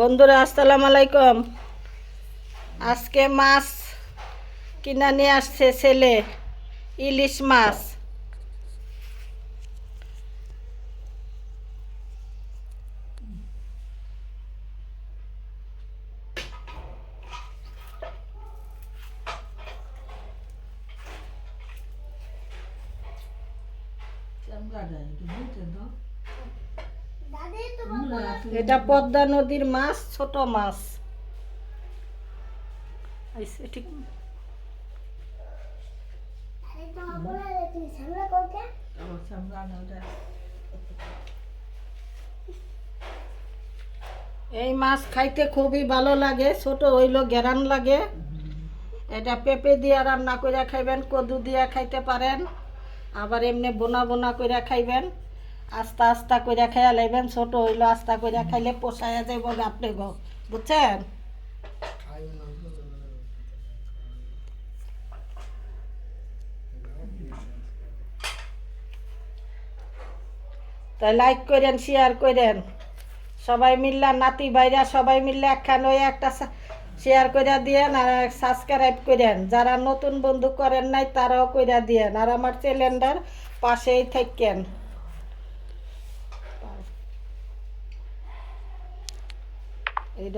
বন্ধুরা আসসালামু আলাইকুম। আজকে মাছ কিনা নিয়ে আসছে ছেলে ইলিশ মাছ। এটা পদ্মা নদীর মাছ, ছোট মাছ। ঠিক। এই মাছ খাইতে খুবই ভালো লাগে, ছোট হইল গেরান লাগে। এটা পেঁপে দিয়ে রান্না করে খাইবেন, কদু দিয়ে খাইতে পারেন, আবার এমনি বোনা বোনা করে খাইবেন। আস্তা আস্তা করে খাইয়া লাইবেন, ছোট হইল, আস্তা করে খাইলে পোষায়া যাইব আপনি গো। বুঝছেন? তাই লাইক করেন, শেয়ার করেন। সবাই মিল্লা, নাতি বাইরা সবাই মিললে একখান ওই একটা শেয়ার করে দিয়েন আর সাবস্ক্রাইব করেন। যারা নতুন বন্ধু করেন নাই, তারাও করে দিয়েন। আর আমার চ্যানেলটার পাশেই থাকেন। Ei